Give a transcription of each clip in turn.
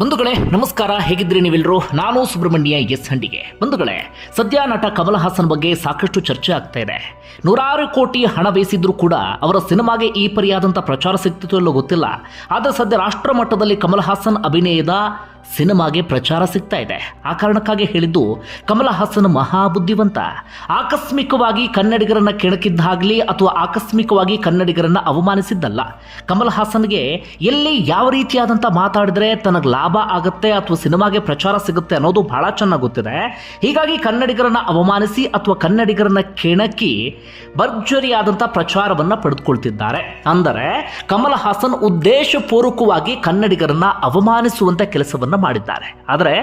ಬಂಧುಗಳೇ, ನಮಸ್ಕಾರ. ಹೇಗಿದ್ರಿ ನೀವೆಲ್ಲರೂ ನಾನು ಸುಬ್ರಹ್ಮಣ್ಯ ಎಸ್ ಹಂಡಿಗೆ. ಬಂಧುಗಳೇ, ಸದ್ಯ ನಟ ಕಮಲ್ ಹಾಸನ್ ಬಗ್ಗೆ ಸಾಕಷ್ಟು ಚರ್ಚೆ ಆಗ್ತಾ ಇದೆ. ನೂರಾರು ಕೋಟಿ ಹಣ ಬೇಯಿಸಿದ್ರು ಕೂಡ ಅವರ ಸಿನಿಮಾಗೆ ಈ ಪರಿಯಾದಂಥ ಪ್ರಚಾರ ಸಿಗ್ತಿತ್ತು ಎಲ್ಲೋ ಗೊತ್ತಿಲ್ಲ. ಆದರೆ ಸದ್ಯ ರಾಷ್ಟ್ರ ಮಟ್ಟದಲ್ಲಿ ಕಮಲ್ ಹಾಸನ್ ಅಭಿನಯದ ಸಿನಿಮಾಗೆ ಪ್ರಚಾರ ಸಿಗ್ತಾ ಇದೆ. ಆ ಕಾರಣಕ್ಕಾಗಿ ಹೇಳಿದ್ದು, ಕಮಲ ಹಾಸನ್ ಮಹಾಬುದ್ಧಿವಂತ. ಆಕಸ್ಮಿಕವಾಗಿ ಕನ್ನಡಿಗರನ್ನ ಕೆಣಕಿದ್ದಾಗಲಿ ಅಥವಾ ಆಕಸ್ಮಿಕವಾಗಿ ಕನ್ನಡಿಗರನ್ನ ಅವಮಾನಿಸಿದ್ದಲ್ಲ. ಕಮಲ್ ಹಾಸನ್ಗೆ ಎಲ್ಲಿ ಯಾವ ರೀತಿಯಾದಂಥ ಮಾತಾಡಿದ್ರೆ ತನಗೆ ಲಾಭ ಆಗುತ್ತೆ ಅಥವಾ ಸಿನಿಮಾಗೆ ಪ್ರಚಾರ ಸಿಗುತ್ತೆ ಅನ್ನೋದು ಬಹಳ ಚೆನ್ನಾಗಿ ಗೊತ್ತಿದೆ. ಹೀಗಾಗಿ ಕನ್ನಡಿಗರನ್ನ ಅವಮಾನಿಸಿ ಅಥವಾ ಕನ್ನಡಿಗರನ್ನ ಕೆಣಕಿ ಭರ್ಜರಿಯಾದಂಥ ಪ್ರಚಾರವನ್ನ ಪಡೆದುಕೊಳ್ತಿದ್ದಾರೆ. ಅಂದರೆ ಕಮಲ್ ಹಾಸನ್ ಉದ್ದೇಶಪೂರ್ವಕವಾಗಿ ಕನ್ನಡಿಗರನ್ನ ಅವಮಾನಿಸುವಂತ ಕೆಲಸವನ್ನ ಮಾಡಿದ್ದಾರೆ. ಆದರೆ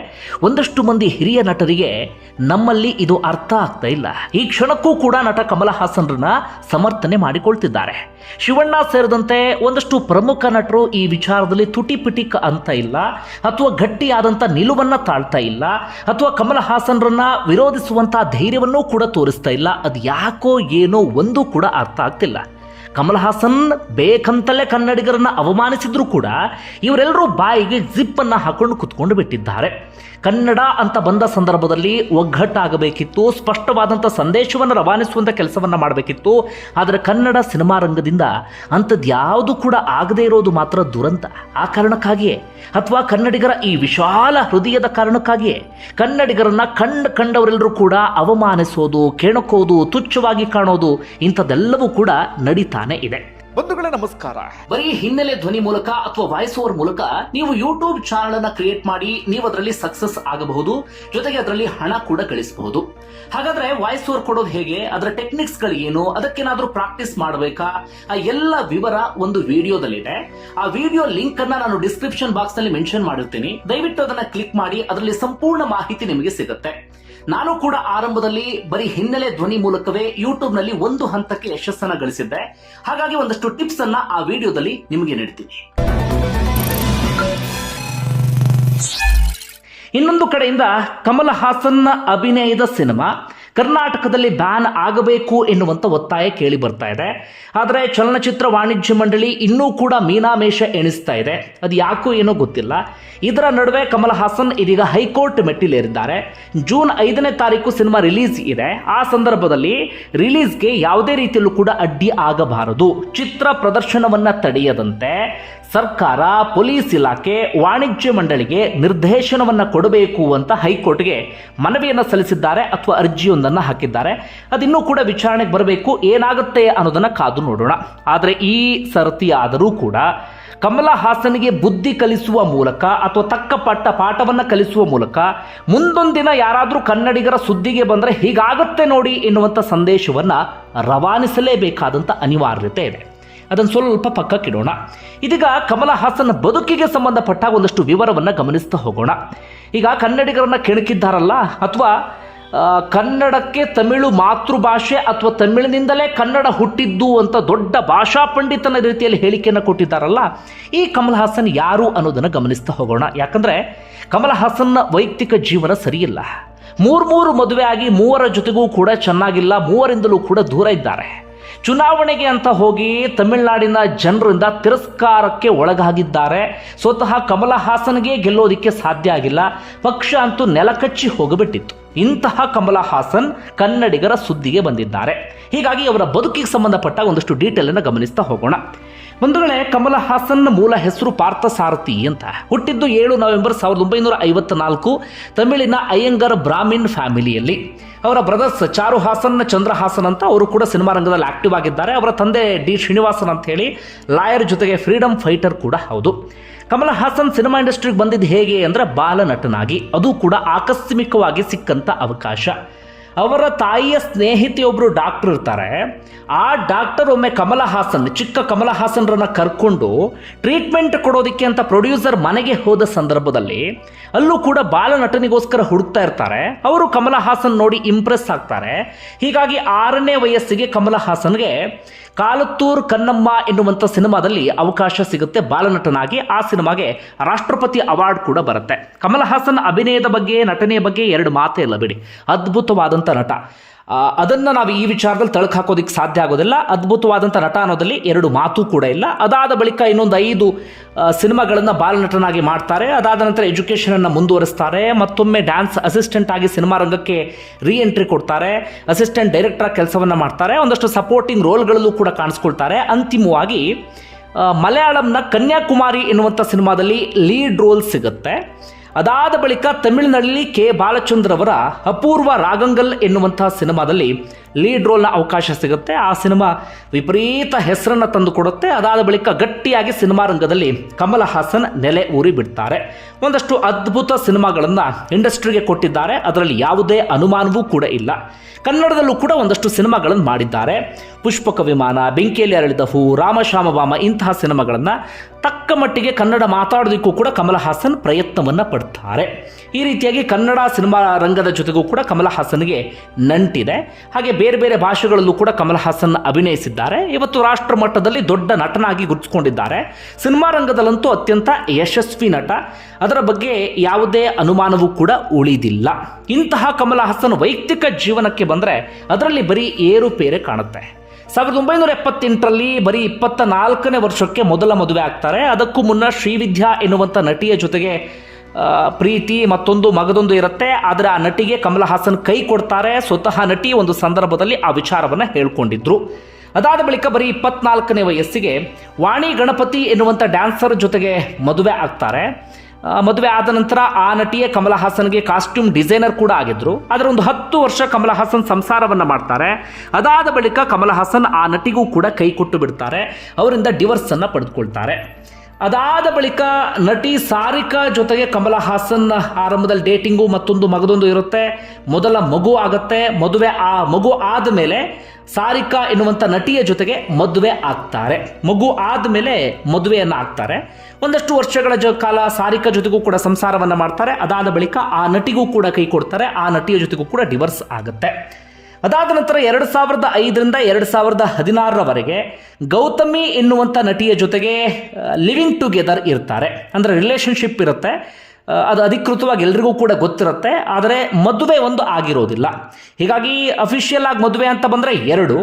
ಒಂದಷ್ಟು ಮಂದಿ ಹಿರಿಯ ನಟರಿಗೆ ನಮ್ಮಲ್ಲಿ ಇದು ಅರ್ಥ ಆಗ್ತಾ ಇಲ್ಲ. ಈ ಕ್ಷಣಕ್ಕೂ ಕೂಡ ನಟ ಕಮಲ ಹಾಸನ್ರನ್ನ ಸಮರ್ಥನೆ ಮಾಡಿಕೊಳ್ತಿದ್ದಾರೆ. ಶಿವಣ್ಣ ಸೇರಿದಂತೆ ಒಂದಷ್ಟು ಪ್ರಮುಖ ನಟರು ಈ ವಿಚಾರದಲ್ಲಿ ತುಟಿಪಿಟಿ ಅಂತ ಇಲ್ಲ, ಅಥವಾ ಗಟ್ಟಿಯಾದಂಥ ನಿಲುವನ್ನು ತಾಳ್ತಾ ಇಲ್ಲ, ಅಥವಾ ಕಮಲ ಹಾಸನ್ರನ್ನ ವಿರೋಧಿಸುವಂತಹ ಧೈರ್ಯವನ್ನೂ ಕೂಡ ತೋರಿಸ್ತಾ ಇಲ್ಲ. ಅದು ಯಾಕೋ ಏನೋ ಒಂದು ಕೂಡ ಅರ್ಥ ಆಗ್ತಿಲ್ಲ. ಕಮಲ್ ಹಾಸನ್ ಬೇಕಂತಲೇ ಕನ್ನಡಿಗರನ್ನ ಅವಮಾನಿಸಿದ್ರು ಕೂಡ ಇವರೆಲ್ಲರೂ ಬಾಯಿಗೆ ಜಿಪ್ಪನ್ನು ಹಾಕೊಂಡು ಕುತ್ಕೊಂಡು ಬಿಟ್ಟಿದ್ದಾರೆ. ಕನ್ನಡ ಅಂತ ಬಂದ ಸಂದರ್ಭದಲ್ಲಿ ಒಗ್ಗಟ್ಟಾಗಬೇಕಿತ್ತು ಸ್ಪಷ್ಟವಾದಂಥ ಸಂದೇಶವನ್ನು ರವಾನಿಸುವಂಥ ಕೆಲಸವನ್ನು ಮಾಡಬೇಕಿತ್ತು. ಆದರೆ ಕನ್ನಡ ಸಿನಿಮಾ ರಂಗದಿಂದ ಅಂಥದ್ದು ಯಾವುದು ಕೂಡ ಆಗದೇ ಇರೋದು ಮಾತ್ರ ದುರಂತ. ಆ ಕಾರಣಕ್ಕಾಗಿಯೇ ಅಥವಾ ಕನ್ನಡಿಗರ ಈ ವಿಶಾಲ ಹೃದಯದ ಕಾರಣಕ್ಕಾಗಿಯೇ ಕನ್ನಡಿಗರನ್ನ ಕಣ್ಣು ಕಂಡವರೆಲ್ಲರೂ ಕೂಡ ಅವಮಾನಿಸೋದು, ಕೆಣಕೋದು, ತುಚ್ಛವಾಗಿ ಕಾಣೋದು ಇಂಥದ್ದೆಲ್ಲವೂ ಕೂಡ ನಡೀತಾನೆ ಇದೆ. ಬಂಧುಗಳೇ, ನಮಸ್ಕಾರ. ಬರೀ ಹಿನ್ನೆಲೆ ಧ್ವನಿ ಮೂಲಕ ಅಥವಾ ವಾಯ್ಸ್ ಓವರ್ ಮೂಲಕ ನೀವು ಯೂಟ್ಯೂಬ್ ಚಾನಲ್ ಅನ್ನ ಕ್ರಿಯೇಟ್ ಮಾಡಿ ನೀವು ಅದರಲ್ಲಿ ಸಕ್ಸಸ್ ಆಗಬಹುದು, ಜೊತೆಗೆ ಅದರಲ್ಲಿ ಹಣ ಕೂಡ ಗಳಿಸಬಹುದು. ಹಾಗಾದ್ರೆ ವಾಯ್ಸ್ ಓವರ್ ಕೊಡೋದು ಹೇಗೆ? ಅದರ ಟೆಕ್ನಿಕ್ಸ್ಗಳು ಏನು? ಅದಕ್ಕೇನಾದ್ರೂ ಪ್ರಾಕ್ಟೀಸ್ ಮಾಡಬೇಕಾ? ಆ ಎಲ್ಲ ವಿವರ ಒಂದು ವಿಡಿಯೋದಲ್ಲಿದೆ. ಆ ವಿಡಿಯೋ ಲಿಂಕ್ ಅನ್ನ ನಾನು ಡಿಸ್ಕ್ರಿಪ್ಷನ್ ಬಾಕ್ಸ್ನಲ್ಲಿ ಮೆನ್ಷನ್ ಮಾಡಿರ್ತೀನಿ. ದಯವಿಟ್ಟು ಅದನ್ನ ಕ್ಲಿಕ್ ಮಾಡಿ, ಅದರಲ್ಲಿ ಸಂಪೂರ್ಣ ಮಾಹಿತಿ ನಿಮಗೆ ಸಿಗುತ್ತೆ. ನಾನು ಕೂಡ ಆರಂಭದಲ್ಲಿ ಬರೀ ಹಿನ್ನೆಲೆ ಧ್ವನಿ ಮೂಲಕವೇ ಯೂಟ್ಯೂಬ್ನಲ್ಲಿ ಒಂದು ಹಂತಕ್ಕೆ ಯಶಸ್ಸನ್ನ ಗಳಿಸಿದ್ದೆ. ಹಾಗಾಗಿ ಒಂದಷ್ಟು ಟಿಪ್ಸ್ ಅನ್ನ ಆ ವಿಡಿಯೋದಲ್ಲಿ ನಿಮಗೆ ನೀಡ್ತೀನಿ. ಇನ್ನೊಂದು ಕಡೆಯಿಂದ ಕಮಲ್ ಹಾಸನ್ನ ಅಭಿನಯದ ಸಿನಿಮಾ. ಕರ್ನಾಟಕದಲ್ಲಿ ಬ್ಯಾನ್ ಆಗಬೇಕು ಎನ್ನುವಂಥ ಒತ್ತಾಯ ಕೇಳಿ ಬರ್ತಾ ಇದೆ. ಆದರೆ ಚಲನಚಿತ್ರ ವಾಣಿಜ್ಯ ಮಂಡಳಿ ಇನ್ನೂ ಕೂಡ ಮೀನಾಮೇಷ ಎಣಿಸ್ತಾ ಇದೆ. ಅದು ಯಾಕೋ ಏನೋ ಗೊತ್ತಿಲ್ಲ. ಇದರ ನಡುವೆ ಕಮಲ್ ಹಾಸನ್ ಇದೀಗ ಹೈಕೋರ್ಟ್ ಮೆಟ್ಟಿಲೇರಿದ್ದಾರೆ. ಜೂನ್ ಐದನೇ ತಾರೀಕು ಸಿನಿಮಾ ರಿಲೀಸ್ ಇದೆ. ಆ ಸಂದರ್ಭದಲ್ಲಿ ರಿಲೀಸ್ಗೆ ಯಾವುದೇ ರೀತಿಯಲ್ಲೂ ಕೂಡ ಅಡ್ಡಿ ಆಗಬಾರದು. ಚಿತ್ರ ಪ್ರದರ್ಶನವನ್ನ ತಡೆಯದಂತೆ ಸರ್ಕಾರ, ಪೊಲೀಸ್ ಇಲಾಖೆ, ವಾಣಿಜ್ಯ ಮಂಡಳಿಗೆ ನಿರ್ದೇಶನವನ್ನು ಕೊಡಬೇಕು ಅಂತ ಹೈಕೋರ್ಟ್ಗೆ ಮನವಿಯನ್ನು ಸಲ್ಲಿಸಿದ್ದಾರೆ ಅಥವಾ ಅರ್ಜಿಯೊಂದನ್ನು ಹಾಕಿದ್ದಾರೆ. ಅದಿನ್ನೂ ಕೂಡ ವಿಚಾರಣೆಗೆ ಬರಬೇಕು, ಏನಾಗುತ್ತೆ ಅನ್ನೋದನ್ನು ಕಾದು ನೋಡೋಣ. ಆದರೆ ಈ ಸರತಿಯಾದರೂ ಕೂಡ ಕಮಲ ಹಾಸನಿಗೆ ಬುದ್ಧಿ ಕಲಿಸುವ ಮೂಲಕ ಅಥವಾ ತಕ್ಕ ಪಟ್ಟ ಪಾಠವನ್ನು ಕಲಿಸುವ ಮೂಲಕ ಮುಂದೊಂದಿನ ಯಾರಾದರೂ ಕನ್ನಡಿಗರ ಸುದ್ದಿಗೆ ಬಂದರೆ ಹೀಗಾಗುತ್ತೆ ನೋಡಿ ಎನ್ನುವಂಥ ಸಂದೇಶವನ್ನು ರವಾನಿಸಲೇಬೇಕಾದಂಥ ಅನಿವಾರ್ಯತೆ ಇದೆ. ಅದನ್ನು ಸ್ವಲ್ಪ ಪಕ್ಕಕ್ಕಿಡೋಣ. ಇದೀಗ ಕಮಲ ಹಾಸನ್ ಬದುಕಿಗೆ ಸಂಬಂಧಪಟ್ಟ ಒಂದಷ್ಟು ವಿವರವನ್ನು ಗಮನಿಸ್ತಾ ಹೋಗೋಣ. ಈಗ ಕನ್ನಡಿಗರನ್ನು ಕೆಣಕಿದ್ದಾರಲ್ಲ, ಅಥವಾ ಕನ್ನಡಕ್ಕೆ ತಮಿಳು ಮಾತೃಭಾಷೆ ಅಥವಾ ತಮಿಳಿನಿಂದಲೇ ಕನ್ನಡ ಹುಟ್ಟಿದ್ದು ಅಂತ ದೊಡ್ಡ ಭಾಷಾ ಪಂಡಿತನ ರೀತಿಯಲ್ಲಿ ಹೇಳಿಕೆಯನ್ನು ಕೊಟ್ಟಿದ್ದಾರಲ್ಲ, ಈ ಕಮಲ್ ಹಾಸನ್ ಯಾರು ಅನ್ನೋದನ್ನು ಗಮನಿಸ್ತಾ ಹೋಗೋಣ. ಯಾಕಂದರೆ ಕಮಲ್ ಹಾಸನ್ನ ವೈಯಕ್ತಿಕ ಜೀವನ ಸರಿಯಿಲ್ಲ. ಮೂರು ಮೂರು ಮದುವೆ ಆಗಿ ಮೂವರ ಜೊತೆಗೂ ಕೂಡ ಚೆನ್ನಾಗಿಲ್ಲ, ಮೂವರಿಂದಲೂ ಕೂಡ ದೂರ ಇದ್ದಾರೆ. ಚುನಾವಣೆಗೆ ಅಂತ ಹೋಗಿ ತಮಿಳುನಾಡಿನ ಜನರಿಂದ ತಿರಸ್ಕಾರಕ್ಕೆ ಒಳಗಾಗಿದ್ದಾರೆ. ಸ್ವತಃ ಕಮಲ ಹಾಸನ್ಗೆ ಗೆಲ್ಲೋದಿಕ್ಕೆ ಸಾಧ್ಯ ಆಗಿಲ್ಲ. ಪಕ್ಷ ಅಂತೂ ನೆಲಕಚ್ಚಿ ಹೋಗಬಿಟ್ಟಿತ್ತು. ಇಂತಹ ಕಮಲ ಹಾಸನ್ ಕನ್ನಡಿಗರ ಸುದ್ದಿಗೆ ಬಂದಿದ್ದಾರೆ. ಹೀಗಾಗಿ ಅವರ ಬದುಕಿಗೆ ಸಂಬಂಧಪಟ್ಟ ಒಂದಷ್ಟು ಡೀಟೇಲನ್ನು ಗಮನಿಸ್ತಾ ಹೋಗೋಣ. ಬಂಧುಗಳೇ, ಕಮಲ ಹಾಸನ್ ಮೂಲ ಹೆಸರು ಪಾರ್ಥ ಸಾರಥಿ ಅಂತ. ಹುಟ್ಟಿದ್ದು ಏಳು ನವೆಂಬರ್ ಸಾವಿರದ ಒಂಬೈನೂರ ಐವತ್ತ ನಾಲ್ಕು ತಮಿಳಿನ ಅಯ್ಯಂಗರ್ ಬ್ರಾಹ್ಮಿನ್ ಫ್ಯಾಮಿಲಿಯಲ್ಲಿ. ಅವರ ಬ್ರದರ್ಸ್ ಚಾರು ಹಾಸನ್, ಚಂದ್ರ ಹಾಸನ್ ಅಂತ ಅವರು ಕೂಡ ಸಿನಿಮಾ ರಂಗದಲ್ಲಿ ಆಕ್ಟಿವ್ ಆಗಿದ್ದಾರೆ. ಅವರ ತಂದೆ ಡಿ ಶ್ರೀನಿವಾಸನ್ ಅಂತ ಹೇಳಿ ಲಾಯರ್ ಜೊತೆಗೆ ಫ್ರೀಡಮ್ ಫೈಟರ್ ಕೂಡ ಹೌದು. ಕಮಲ ಹಾಸನ್ ಸಿನಿಮಾ ಇಂಡಸ್ಟ್ರಿಗೆ ಬಂದಿದ್ದು ಹೇಗೆ ಅಂದರೆ ಬಾಲನಟನಾಗಿ. ಅದು ಕೂಡ ಆಕಸ್ಮಿಕವಾಗಿ ಸಿಕ್ಕಂಥ ಅವಕಾಶ. ಅವರ ತಾಯಿಯ ಸ್ನೇಹಿತೆಯೊಬ್ಬರು ಡಾಕ್ಟರ್ ಇರ್ತಾರೆ. ಆ ಡಾಕ್ಟರ್ ಒಮ್ಮೆ ಕಮಲ ಹಾಸನ್, ಚಿಕ್ಕ ಕಮಲ ಹಾಸನ್ರನ್ನ ಕರ್ಕೊಂಡು ಟ್ರೀಟ್ಮೆಂಟ್ ಕೊಡೋದಕ್ಕೆ ಅಂತ ಪ್ರೊಡ್ಯೂಸರ್ ಮನೆಗೆ ಹೋದ ಸಂದರ್ಭದಲ್ಲಿ ಅಲ್ಲೂ ಕೂಡ ಬಾಲ ನಟನಿಗೋಸ್ಕರ ಹುಡುಕ್ತಾ ಇರ್ತಾರೆ. ಅವರು ಕಮಲ ಹಾಸನ್ ನೋಡಿ ಇಂಪ್ರೆಸ್ ಆಗ್ತಾರೆ. ಹೀಗಾಗಿ ಆರನೇ ವಯಸ್ಸಿಗೆ ಕಮಲ ಹಾಸನ್ಗೆ ಕಾಲತ್ತೂರ್ ಕನ್ನಮ್ಮ ಎನ್ನುವಂಥ ಸಿನಿಮಾದಲ್ಲಿ ಅವಕಾಶ ಸಿಗುತ್ತೆ ಬಾಲನಟನಾಗಿ. ಆ ಸಿನಿಮಾಗೆ ರಾಷ್ಟ್ರಪತಿ ಅವಾರ್ಡ್ ಕೂಡ ಬರುತ್ತೆ. ಕಮಲ್ ಹಾಸನ್ ಅಭಿನಯದ ಬಗ್ಗೆ ನಟನೆಯ ಬಗ್ಗೆ ಎರಡು ಮಾತೇ ಇಲ್ಲ ಬಿಡಿ. ಅದ್ಭುತವಾದಂಥ ನಟ. ಅದನ್ನು ನಾವು ಈ ವಿಚಾರದಲ್ಲಿ ತಳಕು ಹಾಕೋದಕ್ಕೆ ಸಾಧ್ಯ ಆಗೋದಿಲ್ಲ. ಅದ್ಭುತವಾದಂಥ ನಟ ಅನ್ನೋದಲ್ಲಿ ಎರಡು ಮಾತು ಕೂಡ ಇಲ್ಲ. ಅದಾದ ಬಳಿಕ ಇನ್ನೊಂದು ಐದು ಸಿನಿಮಾಗಳನ್ನು ಬಾಲನಟನಾಗಿ ಮಾಡ್ತಾರೆ. ಅದಾದ ನಂತರ ಎಜುಕೇಷನನ್ನು ಮುಂದುವರಿಸ್ತಾರೆ. ಮತ್ತೊಮ್ಮೆ ಡ್ಯಾನ್ಸ್ ಅಸಿಸ್ಟೆಂಟ್ ಆಗಿ ಸಿನಿಮಾ ರಂಗಕ್ಕೆ ರೀ ಎಂಟ್ರಿ ಕೊಡ್ತಾರೆ. ಅಸಿಸ್ಟೆಂಟ್ ಡೈರೆಕ್ಟರ್ ಕೆಲಸವನ್ನು ಮಾಡ್ತಾರೆ. ಒಂದಷ್ಟು ಸಪೋರ್ಟಿಂಗ್ ರೋಲ್ಗಳಲ್ಲೂ ಕೂಡ ಕಾಣಿಸ್ಕೊಳ್ತಾರೆ. ಅಂತಿಮವಾಗಿ ಮಲಯಾಳಂನ ಕನ್ಯಾಕುಮಾರಿ ಎನ್ನುವಂಥ ಸಿನಿಮಾದಲ್ಲಿ ಲೀಡ್ ರೋಲ್ ಸಿಗುತ್ತೆ. ಅದಾದ ಬಳಿಕ ತಮಿಳಿನಲ್ಲಿ ಕೆ ಬಾಲಚಂದ್ರ ಅವರ ಅಪೂರ್ವ ರಾಗಂಗಲ್ ಎನ್ನುವಂತಹ ಸಿನಿಮಾದಲ್ಲಿ ಲೀಡ್ ರೋಲ್ನ ಅವಕಾಶ ಸಿಗುತ್ತೆ. ಆ ಸಿನಿಮಾ ವಿಪರೀತ ಹೆಸರನ್ನು ತಂದುಕೊಡುತ್ತೆ ಅದಾದ ಬಳಿಕ ಗಟ್ಟಿಯಾಗಿ ಸಿನಿಮಾ ರಂಗದಲ್ಲಿ ಕಮಲ ಹಾಸನ್ ನೆಲೆ ಊರಿ ಬಿಡ್ತಾರೆ. ಒಂದಷ್ಟು ಅದ್ಭುತ ಸಿನಿಮಾಗಳನ್ನು ಇಂಡಸ್ಟ್ರಿಗೆ ಕೊಟ್ಟಿದ್ದಾರೆ. ಅದರಲ್ಲಿ ಯಾವುದೇ ಅನುಮಾನವೂ ಕೂಡ ಇಲ್ಲ. ಕನ್ನಡದಲ್ಲೂ ಕೂಡ ಒಂದಷ್ಟು ಸಿನಿಮಾಗಳನ್ನು ಮಾಡಿದ್ದಾರೆ. ಪುಷ್ಪಕ ವಿಮಾನ, ಬೆಂಕಿಯಲ್ಲಿ ಅರಳಿದ ಹೂ ರಾಮಶ್ಯಾಮವಾಮ ಇಂತಹ ಸಿನಿಮಾಗಳನ್ನು ತಕ್ಕ ಮಟ್ಟಿಗೆ ಕನ್ನಡ ಮಾತಾಡೋದಕ್ಕೂ ಕೂಡ ಕಮಲ ಹಾಸನ್ ಪ್ರಯತ್ನವನ್ನು ಪಡ್ತಾರೆ. ಈ ರೀತಿಯಾಗಿ ಕನ್ನಡ ಸಿನಿಮಾ ರಂಗದ ಜೊತೆಗೂ ಕೂಡ ಕಮಲ ಹಾಸನ್ಗೆ ನಂಟಿದೆ. ಹಾಗೆ ಬೇರೆ ಬೇರೆ ಭಾಷೆಗಳಲ್ಲೂ ಕೂಡ ಕಮಲ್ ಹಾಸನ್ ಅಭಿನಯಿಸಿದ್ದಾರೆ. ಇವತ್ತು ರಾಷ್ಟ್ರ ಮಟ್ಟದಲ್ಲಿ ದೊಡ್ಡ ನಟನಾಗಿ ಗುರುತಿಸಿಕೊಂಡಿದ್ದಾರೆ. ಸಿನಿಮಾ ರಂಗದಲ್ಲಂತೂ ಅತ್ಯಂತ ಯಶಸ್ವಿ ನಟ. ಅದರ ಬಗ್ಗೆ ಯಾವುದೇ ಅನುಮಾನವೂ ಕೂಡ ಉಳಿದಿಲ್ಲ. ಇಂತಹ ಕಮಲ್ ಹಾಸನ್ ವೈಯಕ್ತಿಕ ಜೀವನಕ್ಕೆ ಬಂದರೆ ಅದರಲ್ಲಿ ಬರೀ ಏರುಪೇರೆ ಕಾಣುತ್ತೆ. ಸಾವಿರದ ಒಂಬೈನೂರ ಎಪ್ಪತ್ತೆಂಟರಲ್ಲಿ ಬರೀ ಇಪ್ಪತ್ತ ನಾಲ್ಕನೇ ವರ್ಷಕ್ಕೆ ಮೊದಲ ಮದುವೆ ಆಗ್ತಾರೆ. ಅದಕ್ಕೂ ಮುನ್ನ ಶ್ರೀವಿದ್ಯಾ ಎನ್ನುವಂಥ ನಟಿಯ ಜೊತೆಗೆ ಪ್ರೀತಿ ಮತ್ತೊಂದು ಮಗದೊಂದು ಇರುತ್ತೆ. ಆದರೆ ಆ ನಟಿಗೆ ಕಮಲ ಹಾಸನ್ ಕೈ ಕೊಡ್ತಾರೆ. ಸ್ವತಃ ನಟಿ ಒಂದು ಸಂದರ್ಭದಲ್ಲಿ ಆ ವಿಚಾರವನ್ನು ಹೇಳ್ಕೊಂಡಿದ್ರು. ಅದಾದ ಬಳಿಕ ಬರೀ ಇಪ್ಪತ್ನಾಲ್ಕನೇ ವಯಸ್ಸಿಗೆ ವಾಣಿ ಗಣಪತಿ ಎನ್ನುವಂಥ ಡ್ಯಾನ್ಸರ್ ಜೊತೆಗೆ ಮದುವೆ ಆಗ್ತಾರೆ. ಮದುವೆ ಆದ ನಂತರ ಆ ನಟಿಯೇ ಕಮಲ ಹಾಸನ್ಗೆ ಕಾಸ್ಟ್ಯೂಮ್ ಡಿಸೈನರ್ ಕೂಡ ಆಗಿದ್ರು. ಅದರ ಒಂದು ಹತ್ತು ವರ್ಷ ಕಮಲ ಹಾಸನ್ ಸಂಸಾರವನ್ನು ಮಾಡ್ತಾರೆ. ಅದಾದ ಬಳಿಕ ಕಮಲ ಹಾಸನ್ ಆ ನಟಿಗೂ ಕೂಡ ಕೈ ಕೊಟ್ಟು ಬಿಡ್ತಾರೆ. ಅವರಿಂದ ಡಿವರ್ಸನ್ನು ಪಡೆದುಕೊಳ್ತಾರೆ ಅದಾದ ಬಳಿಕ ನಟಿ ಸಾರಿಕಾ ಜೊತೆಗೆ ಕಮಲ ಹಾಸನ್ ಆರಂಭದಲ್ಲಿ ಡೇಟಿಂಗು ಮತ್ತೊಂದು ಮಗದೊಂದು ಇರುತ್ತೆ. ಮೊದಲ ಮಗು ಆಗುತ್ತೆ. ಮದುವೆ ಆ ಮಗು ಆದ ಮೇಲೆ ಸಾರಿಕಾ ಎನ್ನುವಂಥ ನಟಿಯ ಜೊತೆಗೆ ಮದುವೆ ಆಗ್ತಾರೆ. ಮಗು ಆದಮೇಲೆ ಮದುವೆಯನ್ನು ಆಗ್ತಾರೆ. ಒಂದಷ್ಟು ವರ್ಷಗಳ ಜ ಕಾಲ ಸಾರಿಕಾ ಜೊತೆಗೂ ಕೂಡ ಸಂಸಾರವನ್ನು ಮಾಡ್ತಾರೆ. ಅದಾದ ಬಳಿಕ ಆ ನಟಿಗೂ ಕೂಡ ಕೈ ಕೊಡ್ತಾರೆ. ಆ ನಟಿಯ ಜೊತೆಗೂ ಕೂಡ ಡಿವರ್ಸ್ ಆಗುತ್ತೆ. ಅದಾದ ನಂತರ ಎರಡು ಸಾವಿರದ ಐದರಿಂದ ಎರಡು ಸಾವಿರದ ಹದಿನಾರರವರೆಗೆ ಗೌತಮಿ ಎನ್ನುವಂಥ ನಟಿಯ ಜೊತೆಗೆ ಲಿವಿಂಗ್ ಟುಗೆದರ್ ಇರ್ತಾರೆ. ಅಂದರೆ ರಿಲೇಷನ್ಶಿಪ್ ಇರುತ್ತೆ. ಅದು ಅಧಿಕೃತವಾಗಿ ಎಲ್ರಿಗೂ ಕೂಡ ಗೊತ್ತಿರುತ್ತೆ. ಆದರೆ ಮದುವೆ ಒಂದು ಆಗಿರೋದಿಲ್ಲ. ಹೀಗಾಗಿ ಅಫಿಷಿಯಲ್ ಆಗಿ ಮದುವೆ ಅಂತ ಬಂದರೆ ಎರಡು.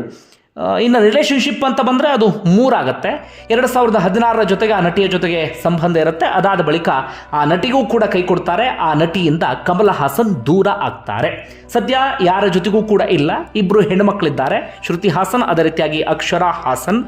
ಇನ್ನು ರಿಲೇಷನ್ಶಿಪ್ ಅಂತ ಬಂದರೆ ಅದು ಮೂರಾಗತ್ತೆ. ಎರಡು ಸಾವಿರದ ಹದಿನಾರರ ಜೊತೆಗೆ ಆ ನಟಿಯ ಜೊತೆಗೆ ಸಂಬಂಧ ಇರುತ್ತೆ. ಅದಾದ ಬಳಿಕ ಆ ನಟಿಗೂ ಕೂಡ ಕೈ ಕೊಡ್ತಾರೆ. ಆ ನಟಿಯಿಂದ ಕಮಲ ಹಾಸನ್ ದೂರ ಆಗ್ತಾರೆ. ಸದ್ಯ ಯಾರ ಜೊತೆಗೂ ಕೂಡ ಇಲ್ಲ. ಇಬ್ಬರು ಹೆಣ್ಣುಮಕ್ಕಳಿದ್ದಾರೆ ಶ್ರುತಿ ಹಾಸನ್, ಅದೇ ರೀತಿಯಾಗಿ ಅಕ್ಷರ ಹಾಸನ್.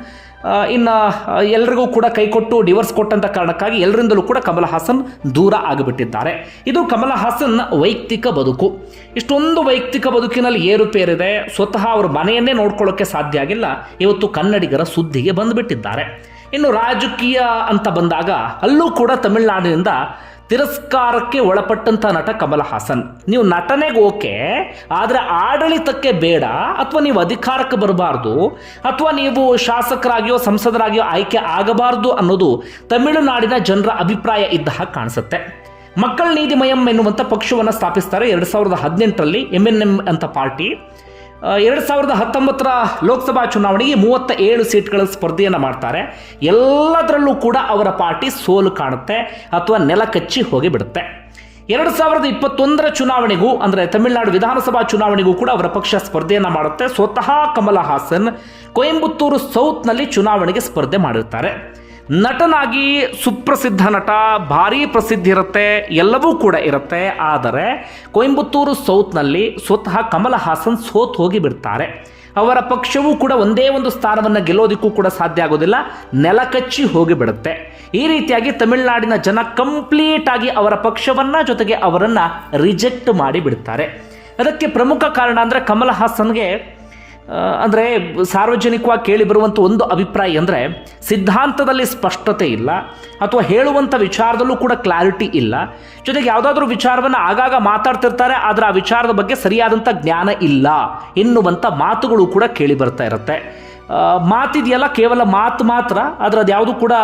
ಇನ್ನು ಎಲ್ರಿಗೂ ಕೂಡ ಕೈಕೊಟ್ಟು ಡಿವರ್ಸ್ ಕೊಟ್ಟಂತ ಕಾರಣಕ್ಕಾಗಿ ಎಲ್ಲರಿಂದಲೂ ಕೂಡ ಕಮಲ ಹಾಸನ್ ದೂರ ಆಗಿಬಿಟ್ಟಿದ್ದಾರೆ. ಇದು ಕಮಲ ಹಾಸನ್ ವೈಯಕ್ತಿಕ ಬದುಕು. ಇಷ್ಟೊಂದು ವೈಯಕ್ತಿಕ ಬದುಕಿನಲ್ಲಿ ಏರುಪೇರಿದೆ ಸ್ವತಃ ಅವರ ಮನೆಯನ್ನೇ ನೋಡ್ಕೊಳ್ಳೋಕ್ಕೆ ಸಾಧ್ಯ ಆಗಿಲ್ಲ. ಇವತ್ತು ಕನ್ನಡಿಗರ ಸುದ್ದಿಗೆ ಬಂದುಬಿಟ್ಟಿದ್ದಾರೆ. ಇನ್ನು ರಾಜಕೀಯ ಅಂತ ಬಂದಾಗ ಅಲ್ಲೂ ಕೂಡ ತಮಿಳುನಾಡಿನಿಂದ ತಿರಸ್ಕಾರಕ್ಕೆ ಒಳಪಟ್ಟಂಥ ನಟ ಕಮಲ್ ಹಾಸನ್. ನೀವು ನಟನೆಗೆ ಓಕೆ, ಆದರೆ ಆಡಳಿತಕ್ಕೆ ಬೇಡ, ಅಥವಾ ನೀವು ಅಧಿಕಾರಕ್ಕೆ ಬರಬಾರ್ದು, ಅಥವಾ ನೀವು ಶಾಸಕರಾಗಿಯೋ ಸಂಸದರಾಗಿಯೋ ಆಯ್ಕೆ ಆಗಬಾರ್ದು ಅನ್ನೋದು ತಮಿಳುನಾಡಿನ ಜನರ ಅಭಿಪ್ರಾಯ ಇದ್ದ ಹಾಗೆ ಕಾಣಿಸುತ್ತೆ. ಮಕ್ಕಳ ನೀತಿಮಯಂ ಎನ್ನುವಂಥ ಪಕ್ಷವನ್ನು ಸ್ಥಾಪಿಸ್ತಾರೆ ಎರಡು ಸಾವಿರದ ಹದಿನೆಂಟರಲ್ಲಿ ಎಂ ಎನ್ ಎಂ ಅಂತ ಪಾರ್ಟಿ. ಎರಡು ಸಾವಿರದ ಹತ್ತೊಂಬತ್ತರ ಲೋಕಸಭಾ ಚುನಾವಣೆಗೆ ಮೂವತ್ತ ಏಳು ಸೀಟ್ಗಳ ಸ್ಪರ್ಧೆಯನ್ನು ಮಾಡ್ತಾರೆ. ಎಲ್ಲದರಲ್ಲೂ ಕೂಡ ಅವರ ಪಾರ್ಟಿ ಸೋಲು ಕಾಣುತ್ತೆ ಅಥವಾ ನೆಲ ಕಚ್ಚಿ ಹೋಗಿಬಿಡುತ್ತೆ. ಎರಡು ಸಾವಿರದ ಇಪ್ಪತ್ತೊಂದರ ಚುನಾವಣೆಗೂ, ಅಂದರೆ ತಮಿಳುನಾಡು ವಿಧಾನಸಭಾ ಚುನಾವಣೆಗೂ ಕೂಡ ಅವರ ಪಕ್ಷ ಸ್ಪರ್ಧೆಯನ್ನು ಮಾಡುತ್ತೆ. ಸ್ವತಃ ಕಮಲ ಹಾಸನ್ ಕೊಯಂಬತ್ತೂರು ಸೌತ್ನಲ್ಲಿ ಚುನಾವಣೆಗೆ ಸ್ಪರ್ಧೆ ಮಾಡಿರ್ತಾರೆ. ನಟನಾಗಿ ಸುಪ್ರಸಿದ್ಧ ನಟ, ಭಾರೀ ಪ್ರಸಿದ್ಧಿ ಇರುತ್ತೆ ಎಲ್ಲವೂ ಕೂಡ ಇರುತ್ತೆ. ಆದರೆ ಕೊಯಂಬತ್ತೂರು ಸೌತ್ನಲ್ಲಿ ಸ್ವತಃ ಕಮಲ ಹಾಸನ್ ಸೋತ್ ಹೋಗಿ ಬಿಡ್ತಾರೆ. ಅವರ ಪಕ್ಷವೂ ಕೂಡ ಒಂದೇ ಒಂದು ಸ್ಥಾನವನ್ನು ಗೆಲ್ಲೋದಕ್ಕೂ ಕೂಡ ಸಾಧ್ಯ ಆಗೋದಿಲ್ಲ. ನೆಲಕಚ್ಚಿ ಹೋಗಿಬಿಡುತ್ತೆ ಈ ರೀತಿಯಾಗಿ ತಮಿಳುನಾಡಿನ ಜನ ಕಂಪ್ಲೀಟ್ ಆಗಿ ಅವರ ಪಕ್ಷವನ್ನ ಜೊತೆಗೆ ಅವರನ್ನು ರಿಜೆಕ್ಟ್ ಮಾಡಿ ಬಿಡ್ತಾರೆ. ಅದಕ್ಕೆ ಪ್ರಮುಖ ಕಾರಣ ಅಂದರೆ ಕಮಲ್ ಹಾಸನ್ಗೆ ಅಂದರೆ ಸಾರ್ವಜನಿಕವಾಗಿ ಕೇಳಿಬರುವಂಥ ಒಂದು ಅಭಿಪ್ರಾಯ ಅಂದರೆ ಸಿದ್ಧಾಂತದಲ್ಲಿ ಸ್ಪಷ್ಟತೆ ಇಲ್ಲ ಅಥವಾ ಹೇಳುವಂಥ ವಿಚಾರದಲ್ಲೂ ಕೂಡ ಕ್ಲಾರಿಟಿ ಇಲ್ಲ. ಜೊತೆಗೆ ಯಾವುದಾದ್ರೂ ವಿಚಾರವನ್ನು ಆಗಾಗ ಮಾತಾಡ್ತಿರ್ತಾರೆ, ಆದರೆ ಆ ವಿಚಾರದ ಬಗ್ಗೆ ಸರಿಯಾದಂಥ ಜ್ಞಾನ ಇಲ್ಲ ಎನ್ನುವಂಥ ಮಾತುಗಳು ಕೂಡ ಕೇಳಿ ಬರ್ತಾ ಇರುತ್ತೆ. ಮಾತಿದೆಯಲ್ಲ ಕೇವಲ ಮಾತು ಮಾತ್ರ, ಆದರೆ ಅದು ಯಾವುದು ಕೂಡ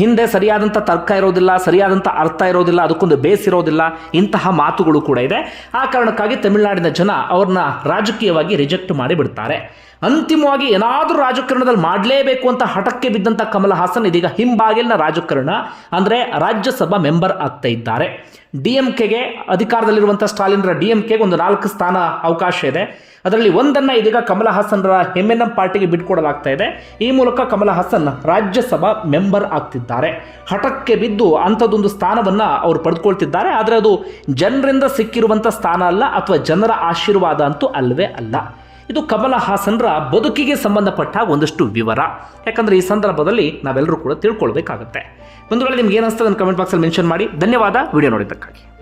ಹಿಂದೆ ಸರಿಯಾದಂಥ ತರ್ಕ ಇರೋದಿಲ್ಲ ಸರಿಯಾದಂಥ ಅರ್ಥ ಇರೋದಿಲ್ಲ, ಅದಕ್ಕೊಂದು ಬೇಸ್ ಇರೋದಿಲ್ಲ, ಇಂತಹ ಮಾತುಗಳು ಕೂಡ ಇದೆ. ಆ ಕಾರಣಕ್ಕಾಗಿ ತಮಿಳುನಾಡಿನ ಜನ ಅವ್ರನ್ನ ರಾಜಕೀಯವಾಗಿ ರಿಜೆಕ್ಟ್ ಮಾಡಿ ಬಿಡ್ತಾರೆ. ಅಂತಿಮವಾಗಿ ಏನಾದರೂ ರಾಜಕಾರಣದಲ್ಲಿ ಮಾಡಲೇಬೇಕು ಅಂತ ಹಠಕ್ಕೆ ಬಿದ್ದಂಥ ಕಮಲ್ ಹಾಸನ್ ಇದೀಗ ಹಿಂಬಾಗಿಲಿನ ರಾಜಕಾರಣ. ಅಂದರೆ ರಾಜ್ಯಸಭಾ ಮೆಂಬರ್ ಆಗ್ತಾ ಇದ್ದಾರೆ. ಡಿ ಎಂ ಕೆಗೆ ಅಧಿಕಾರದಲ್ಲಿರುವಂಥ ಸ್ಟಾಲಿನ್ರ ಡಿ ಎಂ ಕೆಗೆ ಒಂದು ನಾಲ್ಕು ಸ್ಥಾನ ಅವಕಾಶ ಇದೆ. ಅದರಲ್ಲಿ ಒಂದನ್ನು ಇದೀಗ ಕಮಲ ಹಾಸನ್ರ ಎಂ ಎನ್ ಎಂ ಪಾರ್ಟಿಗೆ ಬಿಟ್ಕೊಡಲಾಗ್ತಾ ಇದೆ. ಈ ಮೂಲಕ ಕಮಲ ಹಾಸನ್ ರಾಜ್ಯಸಭಾ ಮೆಂಬರ್ ಆಗ್ತಿದ್ದಾರೆ. ಹಠಕ್ಕೆ ಬಿದ್ದು ಅಂಥದ್ದೊಂದು ಸ್ಥಾನವನ್ನು ಅವರು ಪಡೆದುಕೊಳ್ತಿದ್ದಾರೆ. ಆದರೆ ಅದು ಜನರಿಂದ ಸಿಕ್ಕಿರುವಂಥ ಸ್ಥಾನ ಅಲ್ಲ, ಅಥವಾ ಜನರ ಆಶೀರ್ವಾದ ಅಂತೂ ಅಲ್ಲವೇ ಅಲ್ಲ. ಇದು ಕಮಲ ಹಾಸನರ ಬದುಕಿಗೆ ಸಂಬಂಧಪಟ್ಟ ಒಂದಷ್ಟು ವಿವರ. ಯಾಕಂದರೆ ಈ ಸಂದರ್ಭದಲ್ಲಿ ನಾವೆಲ್ಲರೂ ಕೂಡ ತಿಳ್ಕೊಳ್ಬೇಕಾಗುತ್ತೆ. ಒಂದು ವೇಳೆ ನಿಮ್ಗೆ ಏನಿಸ್ತದೆ ನನ್ನ ಕಮೆಂಟ್ ಬಾಕ್ಸಲ್ಲಿ ಮೆನ್ಷನ್ ಮಾಡಿ. ಧನ್ಯವಾದ. ವಿಡಿಯೋ ನೋಡಿದ್ದಕ್ಕಾಗಿ.